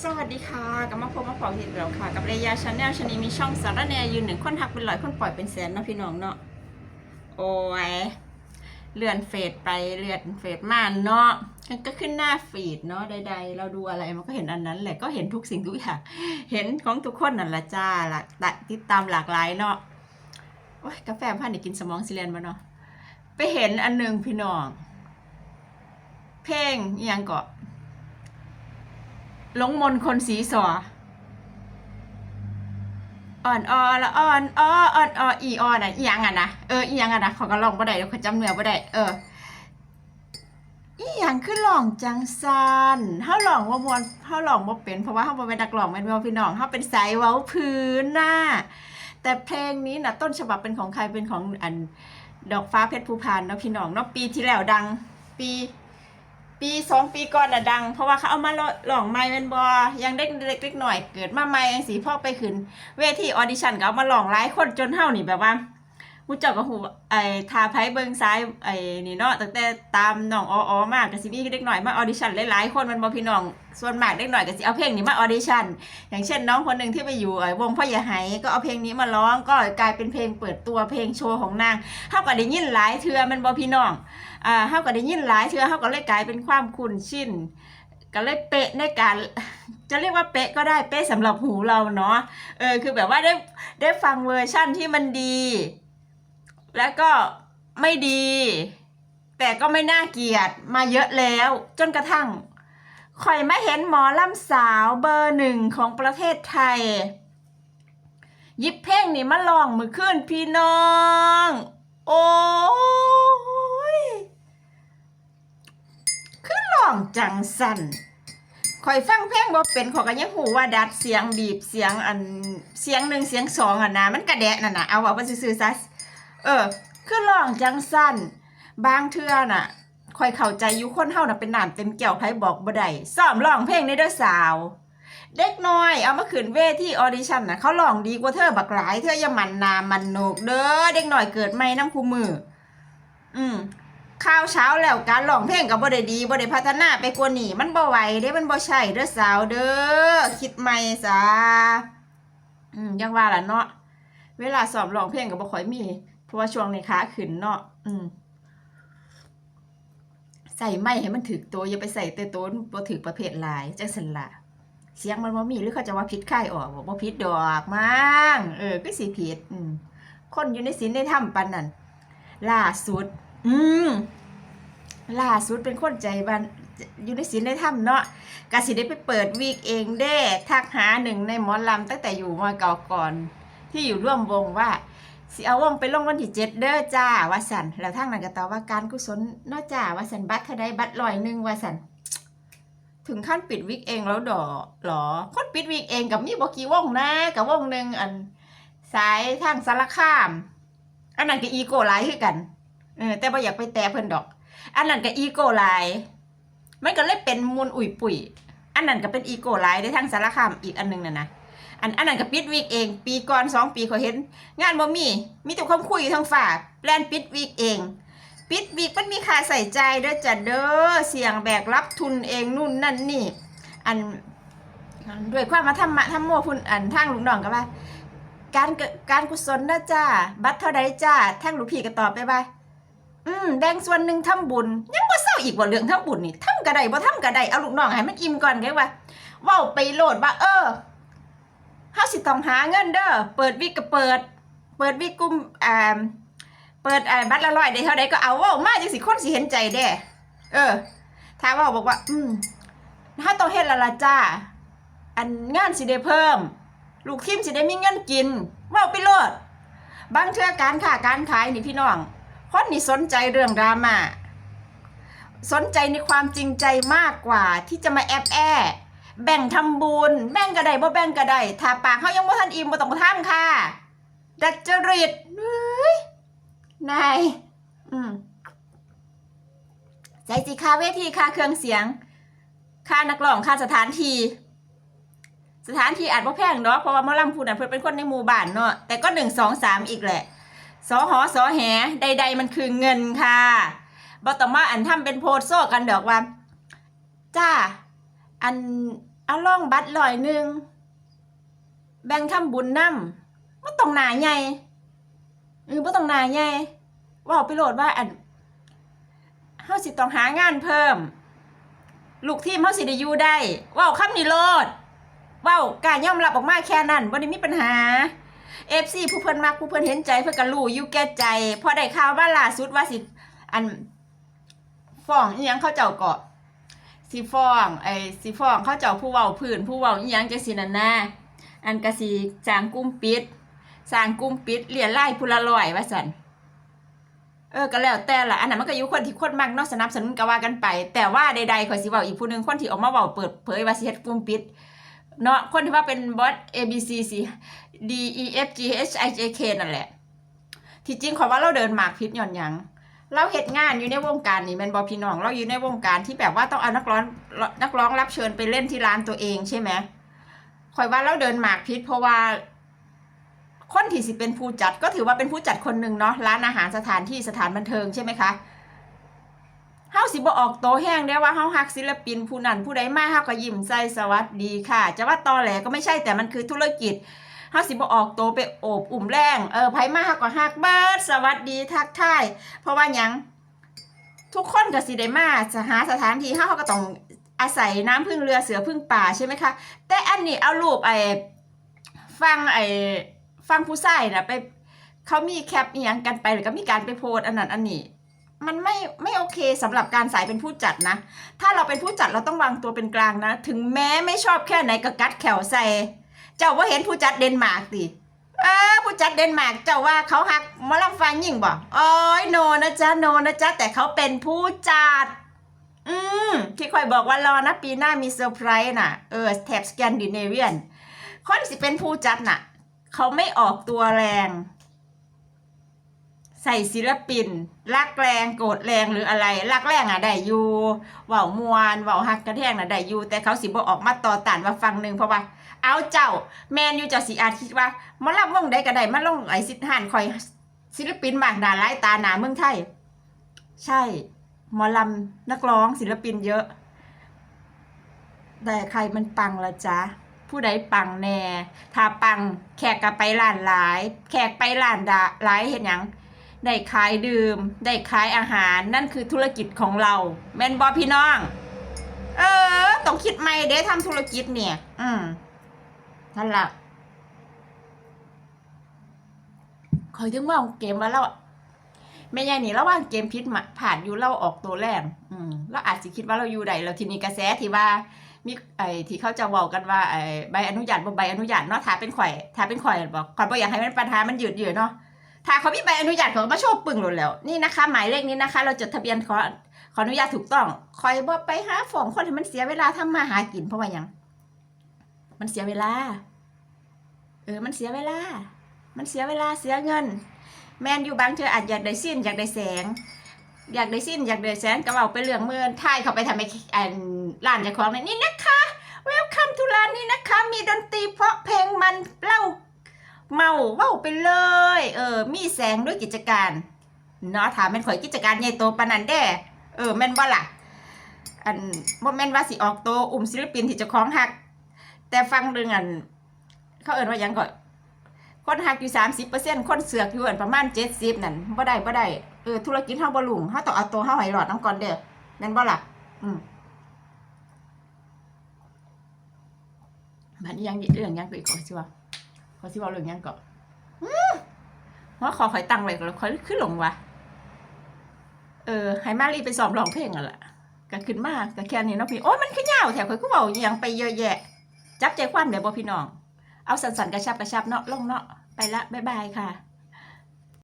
สวัสดีค่ะกับมาพบมาพอทีเดียวค่ะ กับเรยาชาแนลชนีมีช่องสารแนยืนหนึ่งคนทักเป็นร้อยคนปล่อยเป็นแสนเนาะพี่น้องเนาะโอ้ยเลื่อนเฟดไปเลื่อนเฟดมาเนาะมันก็ขึ้นหน้าฟีดเนาะใดๆ เราดูอะไรมันก็เห็นอันนั้นแหละก็เห็นทุกสิ่งทุกอย่างเห็นของทุกคนนั่นละจ้าลักติดตามหลากหลายเนาะโอ้ยกาแฟพันธุ์นี่กินสมองซิเลียนมาเนาะไปเห็นอันหนึ่งพี่น้อง เพลงยังเกาะ หลงมนคนสีสออ่อนออละอ่อนอออ่อนอออีออน่ะอียังอะนะเอออียังอะนะเขาก็ลองบ่ได้เขาจำเนื้อบ่ได้เอออียังคือหลองจังซันเฮาหลองบ่มวนเฮาหลองบ่เป็นเพราะว่าเฮาบ่เป็นนักร้องแม่นบ่พี่น้องเฮาเป็นสายเว้าพื้นน่ะแต่เพลงนี้น่ะต้นฉบับเป็นของใครเป็นของอันดอกฟ้าเพชรภูพานเนาะพี่น้องเนาะปีที่แล้วดังปี ปีสองปีก่อนน่ะดัง เพราะว่าเขาเอามาลองไม้เป็นบอยังเด็กเล็กเล็กหน่อยเกิดมาใหม่สีพ่อไปขึ้น เวทีออดิชั่นก็เอามาลองหลายคนจนเท่านี่แบบว่า มูเจ้าก็หูไอ้ทาไพ่เบิงซ้ายไอ้นี่เนาะตั้งแต่ตามน้องอออมากกับสิมีเด็กหน่อยมาออดิชั่นหลายๆคนมันบอพี่น้องส่วนมากเด็กหน่อยก็สิเอาเพลงนี้มาออดิชั่นอย่างเช่นน้องคนหนึ่งที่ไปอยู่ไอ้วงพ่ออย่าไหก็เอาเพลงนี้มาร้องก็กลายเป็นเพลงเปิดตัวเพลงโชว์ของนางเท่ากับได้ยินหลายเทือมันบอพี่น้องอ่าเฮาก็ได้ยินหลายเทือเฮาก็เลยกลายเป็นความคุ้นชินก็เลยเป๊ะในการจะเรียกว่าเป๊ะก็ได้เป๊ะสำหรับหูเราเนาะเออคือแบบว่าได้ได้ฟังเวอร์ชั่นที่มันดี แล้วก็ไม่ดี แต่ก็ไม่น่าเกลียดมาเยอะแล้ว จนกระทั่งคอยมาเห็นหมอลำสาวเบอร์หนึ่งของประเทศไทย ยิบเพลงนี้มาลองมือขึ้นพี่น้อง โอ้ยคือลองจังสันคอยฟังเพลงบ่เป็นขอยก็ยังหูว่าดัดเสียงบีบเสียงอันเสียงหนึ่งเสียงสองอะนะมันกระแดะน่ะนะเอาว่ามันซื่อๆซะ เออ คือลองจังสั้น บางเทื่อน่ะคอยเข้าใจอยู่คนเฮาน่ะเป็นน้ำเต็มแก้วไผบอกบ่ได้ซ้อมร้องเพลงในเด้อสาว เด็กน้อย เอามาขึ้นเวที่ออดิชั่นน่ะเขาร้องดีกว่าเธอบักหลายเธออย่ามันหนามันโหนกเด้อเด็กน้อยเกิดใหม่น้ำคูมือ อืมข้าวเช้าแล้วการร้องเพลงก็บ่ได้ดีบ่ได้พัฒนาไปกว่านี้มันบ่ไหวเด้มันบ่ใช่เด้อสาวเด้อคิดใหม่ซะอืมยังว่าล่ะเนาะเวลาซ้อมร้องเพลงก็บ่ค่อยมี ราะว่าช่วงนี้ขาขึ้นเนาะอืมใส่ไม้ให้มันถึกตัวอย่าไปใส่แต่ตัวบ่ถึกประเภทหลายจังซั่นล่ะเสียงมันบ่มีหรือเขาจะว่าผิดค่ายออกบ่บ่ผิดดอกมั้งเออก็สิผิดอืมคนอยู่ในศีลในธรรมปานนั้นล่าสุด อืมล่าสุดเป็นคนใจบันอยู่ในศีลในถ้ำเนาะกาสิได้ไปเปิดวีกเองเด้ทักหาหนึ่งในหมอลำตั้งแต่อยู่มาเก่าก่อน ที่อยู่ร่วมวงว่า สิเอาวงไปลงวันที่เจ็ดเด้อจ้าว่าสันแล้วทางนั้นก็ตอบว่าการกุศลเนาะจ้าว่าสันบัตรเท่าใดบัตรลอยหนึ่งว่าสันถึงขั้นปิดวิกเองแล้วดอหรอคนปิดวิกเองกับมีบกี่วงนะกับวงหนึ่งอัน สายทางสารคาม อันนั้นก็อีโก้ไลท์คือกันเออแต่บ่อยากไปแตะเพิ่นดอก อันนั้นก็อีโก้ไลมันก็เลยเป็นมูลอุ่ยปุ๋ยอันนั้นก็เป็นอีโก้ไลได้ทั้งสารคามอีกอันหนึงน่ะนะ อันอันนั้นก็ปิดวีกเอง ปีก่อนสองปีเขาเห็น งานบ่มี มีแต่ความคุยอยู่ทางฝากแปลนปิดวีกเอง ปิดวีกมันมีค่าใส่ใจเด้อจ้ะเด้อเสี่ยงแบกรับทุนเองนู่นนั่นนี่ อันด้วยความมาธรรมะธรรมโมพุ่นอันทางลุงน้องก็ว่าการการกุศลนะจ้า บัตรเท่าใดจ้าทางลูกพี่ก็ตอบไปว่า อืมแบ่งส่วนหนึ่งทำบุญ ยังบ่เศร้าอีกบ่เรื่องทำบุญนี่ทำกระไดบ่ทำกระไดเอาลูกน้องให้มันอิ่มก่อนไงว่าเว้าไปโหลดว่าเออ เฮาสิต้องหาเงินเด้อเปิดวิกก็เปิด เปิดวิกกุมอ่าเปิดอ่าบัตรละร้อยได้เท่าใดก็เอาเว้ามาจังสิคนสิเห็นใจเด้เออถ้าว้าบอกว่า อืมถ้าต้องเฮ็ดละละจ้า อันงานสิได้เพิ่ม ลูกทีมสิได้มีเงินกินเว้าไปโลดบางเทื่อการค้าการขายนี่พี่น้องคนนี่สนใจเรื่องดราม่าสนใจในความจริงใจมากกว่าที่จะมาแอบแอบ แบ่งทำบุญแบ่งกระไดบ่แบ่งกระไดถ้าปากเขายังบ่ทันอิ่มบ่ต้องทำค่ะ ดัดจริตเฮ้ยนายอืมใจสิค่าเวทีค่าเครื่องเสียง ค่านักร้องค่าสถานที่สถานที่อาจบ่แพงเนาะเพราะว่าหมอลำพูดน่ะเพิ่นเป็นคนในหมู่บ้านเนาะแต่ก็หนึ่งสองสามอีกแหละสอหอสอแหใด ๆ มันคือเงินค่ะบอต้องมาอันทำเป็นโพสโซกันดอกว่า จ้า อันเอาล่องบัตรลอยหนึ่งแบ่งทำบุญนำบ่ต้องหนาใหญ่เออบ่ต้องหนาใหญ่ว่าไปโหลดว่าอันเฮาสิต้องหางานเพิ่ม ลูกทีมเฮาสิได้อยู่ได้ว้าคำนี้โลดว้าการยอมรับออกมาแค่นั้นบ่ได้มีปัญหา FC ผู้เพิ่นมักผู้เพิ่นเห็นใจเพิ่นก็รู้อยู่แก่ใจพอได้ข่าวว่าล่าสุดว่าสิ อันฟ้องอีหยังเขาเจ้าก็ สิฟ้องไอ้สิฟ้องเขาเจ้าผู้เว้าพื้นผู้เว้าอีหยังจังซี่นั่นนะอันก็สิสร้างกลุ่มปิดสร้างกลุ่มปิดเรียนไล่ผู้ละร้อยว่าซั่นเออก็แล้วแต่ละอันนั้นมันก็อยู่คนที่คนมักเนาะสนับสนุนก็ว่ากันไป แต่ว่าใดๆข่อยสิเว้าอีกผู้หนึงคนที่ออกมาเว้าเปิดเผยว่าสิเฮ็ดกลุ่มปิดเนาะคนที่ว่าเป็นบอส A B C C D E F G H I J K นั่นแหละ ที่จริงขอว่าเราเดินหมากพิษหย่อนยัง เราเหตุงานอยู่ในวงการนี่แมันบอพี่น้อง เราอยู่ในวงการที่แบบว่าต้องเอานักร้องนักร้องรับเชิญไปเล่นที่ร้านตัวเองใช่ไหมคอยว่าเราเดินหมากพิษเพราะว่า คนที่สิเป็นผู้จัดก็ถือว่าเป็นผู้จัดคนหนึ่งเนาะร้านอาหารสถานที่สถานบันเทิงใช่ไหมคะเฮาสิบ่ออกโตแห้งได้ว่าเฮาฮักศิลปินผู้นั้นผู้ใดมาเฮาก็ยิ้มใส่สวัสดีค่ะ จะว่าตอแหลก็ไม่ใช่แต่มันคือธุรกิจ เฮาสิบ่ออกโตไปโอบอุ่มแรงเออไผมาเฮาก็ฮักเบิดสวัสดีทักทายเพราะว่าหยังทุกคนก็สิได้มาจะหาสถานที่เฮาก็ต้องอาศัยน้ำพึ่งเรือเสือพึ่งป่าใช่ไหมคะ แต่อันนี้เอารูปไอ้ฟังไอ้ฟังผู้ชายน่ะไปเขามีแคปอีหยังกันไปหรือก็มีการไปโพสอันนั้นอันนี้มันไม่ไม่โอเคสำหรับการสายเป็นผู้จัดนะ ถ้าเราเป็นผู้จัดเราต้องวางตัวเป็นกลางนะ ถึงแม้ไม่ชอบแค่ไหนก็กัดแขวใส่ เจ้าว่าเห็นผู้จัดเดนมาร์กติเออผู้จัดเดนมาร์กเจ้าว่าเขาหักมอลฟันยิ่งบ่โอ้ยโนนะจ๊ะโนนะจ๊ะแต่เขาเป็นผู้จัด อืมที่คอยบอกว่ารอนะปีหน้ามีเซอร์ไพรส์น่ะเออแถบสแกนดิเนเวียนคนสิเป็นผู้จัดน่ะ เขาไม่ออกตัวแรง ใส่ศิลปินรักแรงโกรธแรงหรืออะไรรักแรงอะได้อยู่เว้ามวนเว้าฮักกระแทงน่ะได้อยู่แต่เขาสิบ่ออกมาต่อต้านว่าฟังหนึ่งเพราะว่า เอาเจ้า แมนอยู่เจ้าสิอาจคิดว่ามารับวงใดก็ได้มาลงไอ้สิทธานคอยศิลปินมากหนาหลายตาหนาเมืองไทย ใช่หมอลำนักร้องศิลปินเยอะ แต่ใครมันปังละจ๊ะ ผู้ใดปังแน่ ถ้าปังแขกก็ไปร้านหลาย แขกไปร้านดาหลายเห็นยังได้ขายดื่ม ได้ขายอาหารนั่นคือธุรกิจของเรา แมนบอพี่น้อง เออ ต้องคิดใหม่เด้ทำธุรกิจเนี่ย อืม นั่นละคอยถึงว่าเกมว่าเราแม่ยายนี่ระหว่างเกมพิษมาผ่านอยู่เราออกตัวแรงอืมเราอาจจะคิดว่าเราอยู่ใดแล้วทีนี้กระแสที่ว่ามีไอ้ที่เขาจะบอกกันว่าไอ้ใบอนุญาตบ่ใบอนุญาตเนาะถ้าเป็นข่อยถ้าเป็นข่อยบอกข่อยบ่อยากให้มันปัญหามันยืดเยื้อเนาะถ้าเขามีใบอนุญาตเขามาโชว์ปึ่งหลุดแล้ว นี่นะคะ หมายเลขนี้นะคะ เราจดทะเบียนขอขออนุญาตถูกต้องข่อยบ่ไปหาฟ้องคนที่มันเสียเวลาทำมาหากินเพราะว่ายัง มันเสียเวลา เออ มันเสียเวลา มันเสียเวลาเสียเงิน แมนอยู่บางเธออาจอยากได้สิ้นอยากได้แสง อยากได้สิ้นอยากได้แสงก็เอาไปเรื่องเมื่อท่ายเขาไปทำไอ้อันร้านเจ้าของเนี่ยนี่นะคะ เวลคัมทุร้านนี้นะคะ มีดนตรีเพราะเพลงมันเล่าเมาเว้าไปเลย เออ มีแสงด้วยกิจการเนาะถามแม่นข่อยกิจการใหญ่โตปานนั้นแด้เออแม่นบ่ล่ะอันบ่แม่นว่าสิออกโตอุ้มศิลปินที่เจ้าของฮัก แต่ฟังเรื่องอัน เขาเอ่นว่ายังก็คนหักอยู่สามสิบเปอร์เซ็นต์คนเสือกอยู่อันประมาณเจ็ดสิบนั่นบ่ได้บ่ได้เออธุรกิจเฮาบ่ลุ่งเฮาต้องเอาตัวเฮาให้รอดนํก่อนเด้อแม่นบ่ล่ะอืมบัดนี้ยังเรื่องยังไปอีกขอสิว่าขอสิว่าเรื่องยังก็อืมว่าขอข่อยตังไว้ก็แล้วคอยขึ้นลงวะเออให้มารีไปซ้อมร้องเพลงอะล่ะก็ขึ้นมาก็แค่นี้เนาะพี่โอ้ยมันคือยาวแถวข่อยก็เว้าอีหยังไปเยอะแยะ จับใจความเดี๋ยวบ่พี่น้อง เอาสันๆกระชับกระชับเนาะลงเนาะไปละบ๊ายบายค่ะ